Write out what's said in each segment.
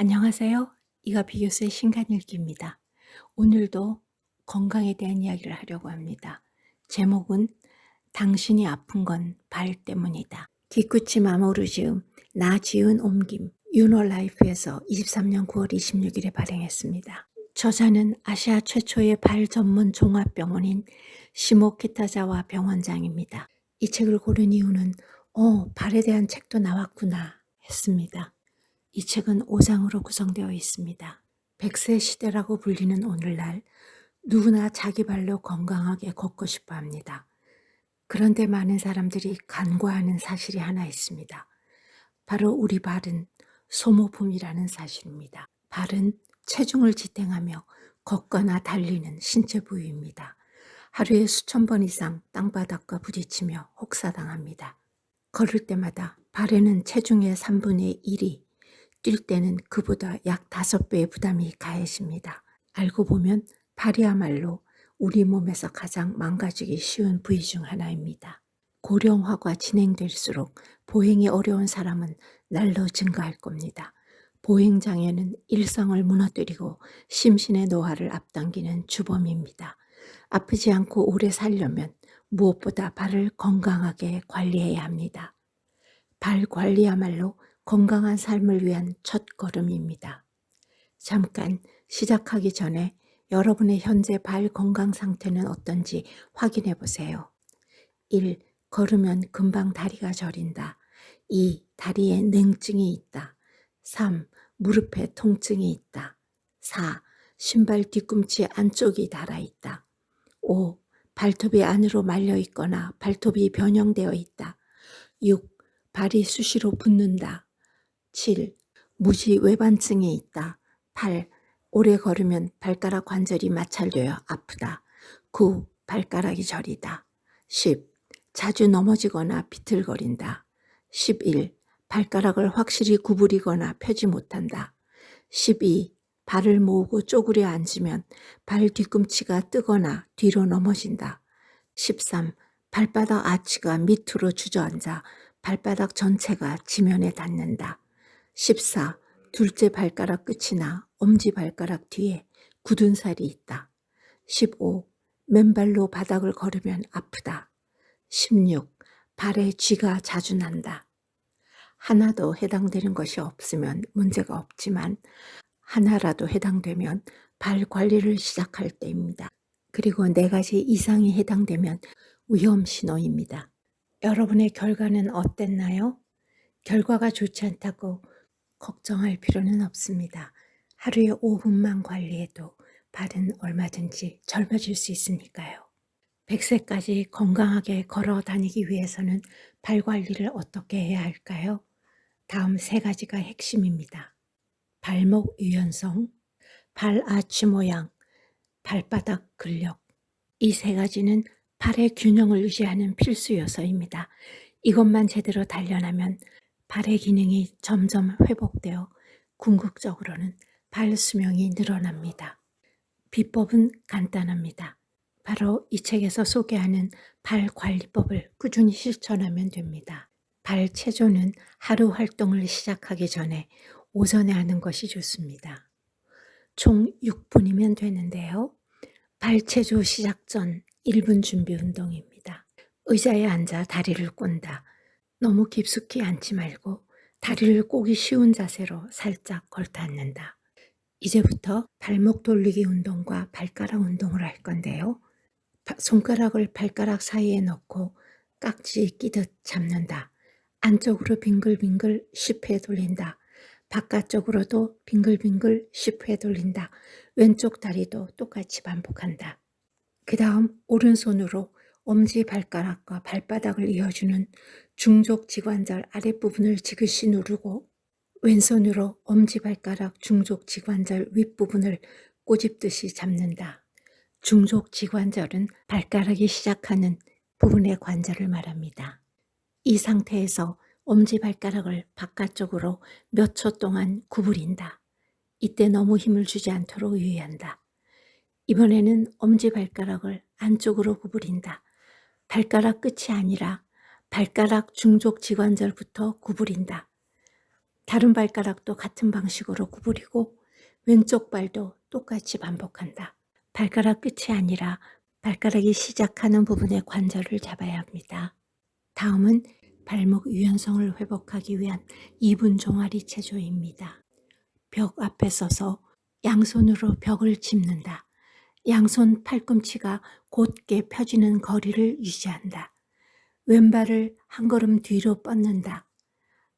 안녕하세요. 이가 비교수의 신간일기입니다. 오늘도 건강에 대한 이야기를 하려고 합니다. 제목은 당신이 아픈 건 발 때문이다. 뒤끝이 마모르지음 나 지은 옮김 유노라이프에서 23년 9월 26일에 발행했습니다. 저자는 아시아 최초의 발 전문 종합병원인 시모키타자와 병원장입니다. 이 책을 고른 이유는 어, 발에 대한 책도 나왔구나 했습니다. 이 책은 5장으로 구성되어 있습니다. 100세 시대라고 불리는 오늘날 누구나 자기 발로 건강하게 걷고 싶어 합니다. 그런데 많은 사람들이 간과하는 사실이 하나 있습니다. 바로 우리 발은 소모품이라는 사실입니다. 발은 체중을 지탱하며 걷거나 달리는 신체 부위입니다. 하루에 수천 번 이상 땅바닥과 부딪히며 혹사당합니다. 걸을 때마다 발에는 체중의 3분의 1이 뛸 때는 그보다 약 다섯 배의 부담이 가해집니다. 알고 보면 발이야말로 우리 몸에서 가장 망가지기 쉬운 부위 중 하나입니다. 고령화가 진행될수록 보행이 어려운 사람은 날로 증가할 겁니다. 보행장애는 일상을 무너뜨리고 심신의 노화를 앞당기는 주범입니다. 아프지 않고 오래 살려면 무엇보다 발을 건강하게 관리해야 합니다. 발 관리야말로 건강한 삶을 위한 첫 걸음입니다. 잠깐 시작하기 전에 여러분의 현재 발 건강 상태는 어떤지 확인해 보세요. 1. 걸으면 금방 다리가 저린다. 2. 다리에 냉증이 있다. 3. 무릎에 통증이 있다. 4. 신발 뒤꿈치 안쪽이 닳아 있다. 5. 발톱이 안으로 말려 있거나 발톱이 변형되어 있다. 6. 발이 수시로 붓는다. 7. 무지 외반증이 있다. 8. 오래 걸으면 발가락 관절이 마찰되어 아프다. 9. 발가락이 저리다. 10. 자주 넘어지거나 비틀거린다. 11. 발가락을 확실히 구부리거나 펴지 못한다. 12. 발을 모으고 쪼그려 앉으면 발 뒤꿈치가 뜨거나 뒤로 넘어진다. 13. 발바닥 아치가 밑으로 주저앉아 발바닥 전체가 지면에 닿는다. 14. 둘째 발가락 끝이나 엄지 발가락 뒤에 굳은 살이 있다. 15. 맨발로 바닥을 걸으면 아프다. 16. 발에 쥐가 자주 난다. 하나도 해당되는 것이 없으면 문제가 없지만 하나라도 해당되면 발 관리를 시작할 때입니다. 그리고 네 가지 이상이 해당되면 위험 신호입니다. 여러분의 결과는 어땠나요? 결과가 좋지 않다고 걱정할 필요는 없습니다. 하루에 5분만 관리해도 발은 얼마든지 젊어질 수 있으니까요. 100세까지 건강하게 걸어 다니기 위해서는 발 관리를 어떻게 해야 할까요? 다음 세 가지가 핵심입니다. 발목 유연성, 발 아치 모양, 발바닥 근력. 이 세 가지는 발의 균형을 유지하는 필수 요소입니다. 이것만 제대로 단련하면 발의 기능이 점점 회복되어 궁극적으로는 발 수명이 늘어납니다. 비법은 간단합니다. 바로 이 책에서 소개하는 발 관리법을 꾸준히 실천하면 됩니다. 발 체조는 하루 활동을 시작하기 전에 오전에 하는 것이 좋습니다. 총 6분이면 되는데요. 발 체조 시작 전 1분 준비 운동입니다. 의자에 앉아 다리를 꼰다. 너무 깊숙이 앉지 말고 다리를 꼬기 쉬운 자세로 살짝 걸터 앉는다. 이제부터 발목 돌리기 운동과 발가락 운동을 할 건데요. 손가락을 발가락 사이에 넣고 깍지 끼듯 잡는다. 안쪽으로 빙글빙글 10회 돌린다. 바깥쪽으로도 빙글빙글 10회 돌린다. 왼쪽 다리도 똑같이 반복한다. 그 다음 오른손으로 엄지 발가락과 발바닥을 이어주는 중족 지관절 아랫부분을 지그시 누르고 왼손으로 엄지발가락 중족 지관절 윗부분을 꼬집듯이 잡는다. 중족 지관절은 발가락이 시작하는 부분의 관절을 말합니다. 이 상태에서 엄지발가락을 바깥쪽으로 몇 초 동안 구부린다. 이때 너무 힘을 주지 않도록 유의한다. 이번에는 엄지발가락을 안쪽으로 구부린다. 발가락 끝이 아니라 발가락 중족 지관절부터 구부린다. 다른 발가락도 같은 방식으로 구부리고 왼쪽 발도 똑같이 반복한다. 발가락 끝이 아니라 발가락이 시작하는 부분의 관절을 잡아야 합니다. 다음은 발목 유연성을 회복하기 위한 2분 종아리 체조입니다. 벽 앞에 서서 양손으로 벽을 짚는다. 양손 팔꿈치가 곧게 펴지는 거리를 유지한다. 왼발을 한 걸음 뒤로 뻗는다.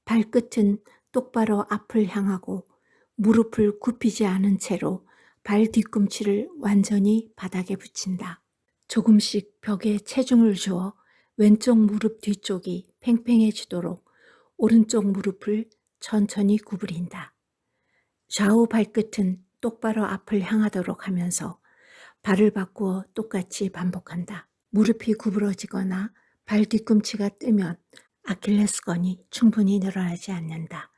발끝은 똑바로 앞을 향하고 무릎을 굽히지 않은 채로 발 뒤꿈치를 완전히 바닥에 붙인다. 조금씩 벽에 체중을 주어 왼쪽 무릎 뒤쪽이 팽팽해지도록 오른쪽 무릎을 천천히 구부린다. 좌우 발끝은 똑바로 앞을 향하도록 하면서 발을 바꾸어 똑같이 반복한다. 무릎이 구부러지거나 발 뒤꿈치가 뜨면 아킬레스건이 충분히 늘어나지 않는다.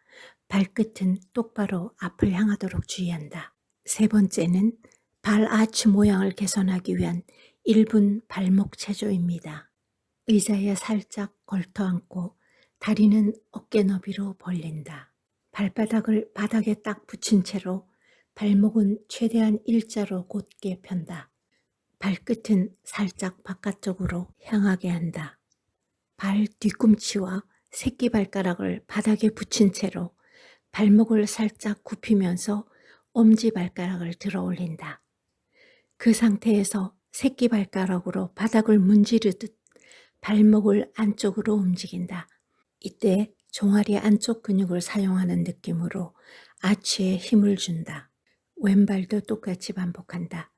발끝은 똑바로 앞을 향하도록 주의한다. 세 번째는 발 아치 모양을 개선하기 위한 1분 발목 체조입니다. 의자에 살짝 걸터 앉고 다리는 어깨 너비로 벌린다. 발바닥을 바닥에 딱 붙인 채로 발목은 최대한 일자로 곧게 편다. 발끝은 살짝 바깥쪽으로 향하게 한다. 발 뒤꿈치와 새끼 발가락을 바닥에 붙인 채로 발목을 살짝 굽히면서 엄지 발가락을 들어 올린다. 그 상태에서 새끼 발가락으로 바닥을 문지르듯 발목을 안쪽으로 움직인다. 이때 종아리 안쪽 근육을 사용하는 느낌으로 아치에 힘을 준다. 왼발도 똑같이 반복한다.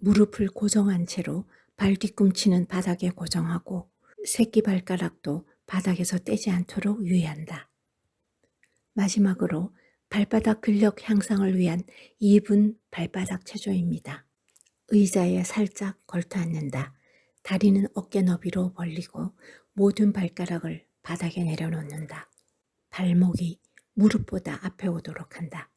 무릎을 고정한 채로 발 뒤꿈치는 바닥에 고정하고 새끼 발가락도 바닥에서 떼지 않도록 유의한다. 마지막으로 발바닥 근력 향상을 위한 2분 발바닥 체조입니다. 의자에 살짝 걸터 앉는다. 다리는 어깨 너비로 벌리고 모든 발가락을 바닥에 내려놓는다. 발목이 무릎보다 앞에 오도록 한다.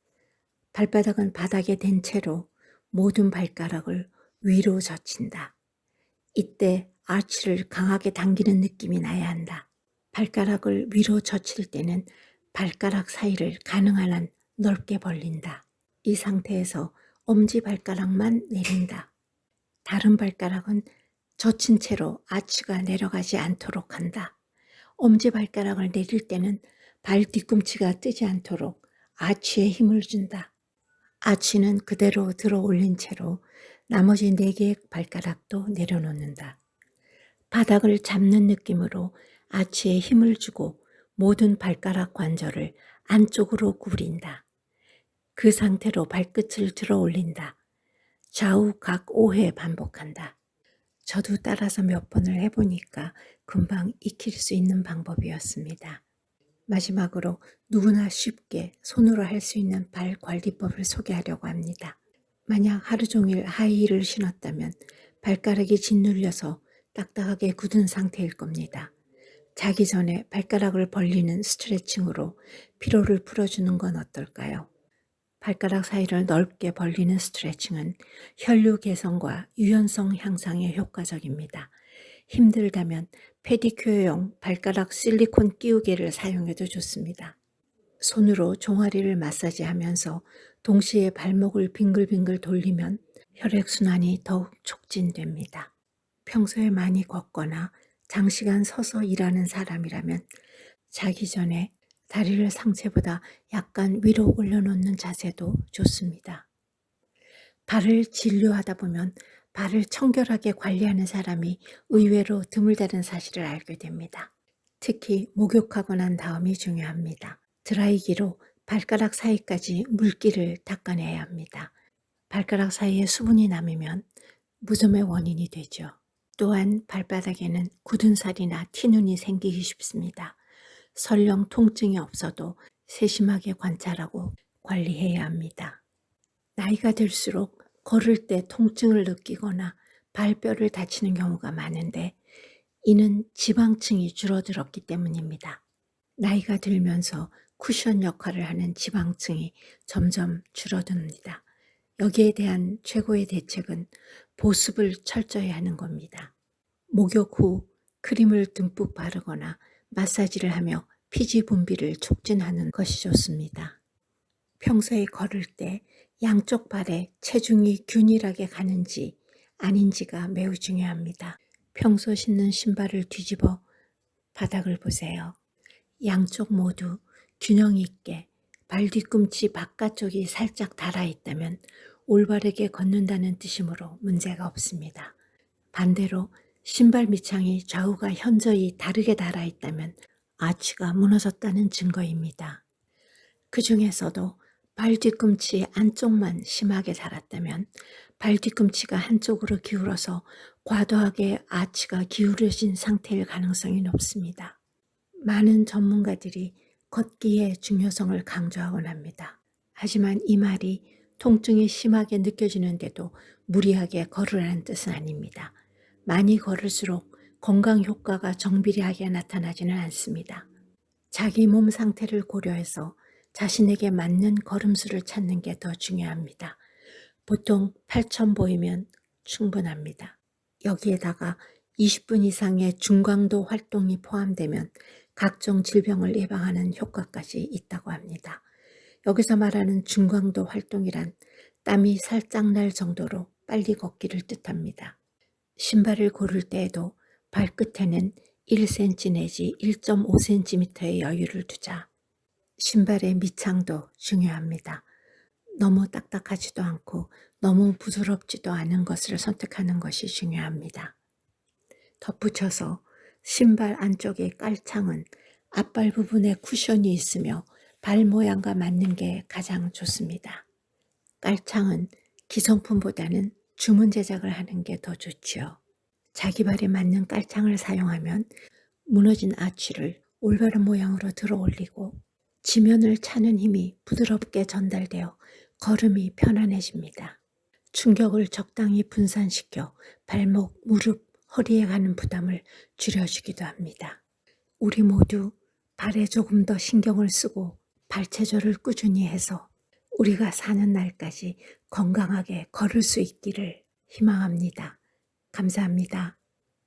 발바닥은 바닥에 댄 채로 모든 발가락을 위로 젖힌다. 이때 아치를 강하게 당기는 느낌이 나야 한다. 발가락을 위로 젖힐 때는 발가락 사이를 가능한 한 넓게 벌린다. 이 상태에서 엄지 발가락만 내린다. 다른 발가락은 젖힌 채로 아치가 내려가지 않도록 한다. 엄지 발가락을 내릴 때는 발 뒤꿈치가 뜨지 않도록 아치에 힘을 준다. 아치는 그대로 들어 올린 채로 나머지 네 개의 발가락도 내려놓는다. 바닥을 잡는 느낌으로 아치에 힘을 주고 모든 발가락 관절을 안쪽으로 구부린다. 그 상태로 발끝을 들어 올린다. 좌우 각 5회 반복한다. 저도 따라서 몇 번을 해보니까 금방 익힐 수 있는 방법이었습니다. 마지막으로 누구나 쉽게 손으로 할 수 있는 발 관리법을 소개하려고 합니다. 만약 하루 종일 하이힐을 신었다면 발가락이 짓눌려서 딱딱하게 굳은 상태일 겁니다. 자기 전에 발가락을 벌리는 스트레칭으로 피로를 풀어주는 건 어떨까요? 발가락 사이를 넓게 벌리는 스트레칭은 혈류 개선과 유연성 향상에 효과적입니다. 힘들다면 페디큐어용 발가락 실리콘 끼우개를 사용해도 좋습니다. 손으로 종아리를 마사지하면서 동시에 발목을 빙글빙글 돌리면 혈액순환이 더욱 촉진됩니다. 평소에 많이 걷거나 장시간 서서 일하는 사람이라면 자기 전에 다리를 상체보다 약간 위로 올려놓는 자세도 좋습니다. 발을 진료하다 보면 발을 청결하게 관리하는 사람이 의외로 드물다는 사실을 알게 됩니다. 특히 목욕하고 난 다음이 중요합니다. 드라이기로 발가락 사이까지 물기를 닦아내야 합니다. 발가락 사이에 수분이 남으면 무좀의 원인이 되죠. 또한 발바닥에는 굳은 살이나 티눈이 생기기 쉽습니다. 설령 통증이 없어도 세심하게 관찰하고 관리해야 합니다. 나이가 들수록 걸을 때 통증을 느끼거나 발뼈를 다치는 경우가 많은데 이는 지방층이 줄어들었기 때문입니다. 나이가 들면서 쿠션 역할을 하는 지방층이 점점 줄어듭니다. 여기에 대한 최고의 대책은 보습을 철저히 하는 겁니다. 목욕 후 크림을 듬뿍 바르거나 마사지를 하며 피지 분비를 촉진하는 것이 좋습니다. 평소에 걸을 때 양쪽 발에 체중이 균일하게 가는지 아닌지가 매우 중요합니다. 평소 신는 신발을 뒤집어 바닥을 보세요. 양쪽 모두 균형 있게 발 뒤꿈치 바깥쪽이 살짝 닳아 있다면 올바르게 걷는다는 뜻이므로 문제가 없습니다. 반대로 신발 밑창이 좌우가 현저히 다르게 닳아 있다면 아치가 무너졌다는 증거입니다. 그 중에서도 발 뒤꿈치 안쪽만 심하게 닳았다면 발 뒤꿈치가 한쪽으로 기울어서 과도하게 아치가 기울어진 상태일 가능성이 높습니다. 많은 전문가들이 걷기의 중요성을 강조하곤 합니다. 하지만 이 말이 통증이 심하게 느껴지는데도 무리하게 걸으라는 뜻은 아닙니다. 많이 걸을수록 건강 효과가 정비례하게 나타나지는 않습니다. 자기 몸 상태를 고려해서 자신에게 맞는 걸음수를 찾는 게 더 중요합니다. 보통 8천 보이면 충분합니다. 여기에다가 20분 이상의 중강도 활동이 포함되면 각종 질병을 예방하는 효과까지 있다고 합니다. 여기서 말하는 중강도 활동이란 땀이 살짝 날 정도로 빨리 걷기를 뜻합니다. 신발을 고를 때에도 발끝에는 1cm 내지 1.5cm의 여유를 두자. 신발의 밑창도 중요합니다. 너무 딱딱하지도 않고 너무 부드럽지도 않은 것을 선택하는 것이 중요합니다. 덧붙여서 신발 안쪽의 깔창은 앞발 부분에 쿠션이 있으며 발 모양과 맞는 게 가장 좋습니다. 깔창은 기성품보다는 주문 제작을 하는 게 더 좋지요. 자기 발에 맞는 깔창을 사용하면 무너진 아치를 올바른 모양으로 들어 올리고 지면을 차는 힘이 부드럽게 전달되어 걸음이 편안해집니다. 충격을 적당히 분산시켜 발목, 무릎, 허리에 가는 부담을 줄여주기도 합니다. 우리 모두 발에 조금 더 신경을 쓰고 발체조를 꾸준히 해서 우리가 사는 날까지 건강하게 걸을 수 있기를 희망합니다. 감사합니다.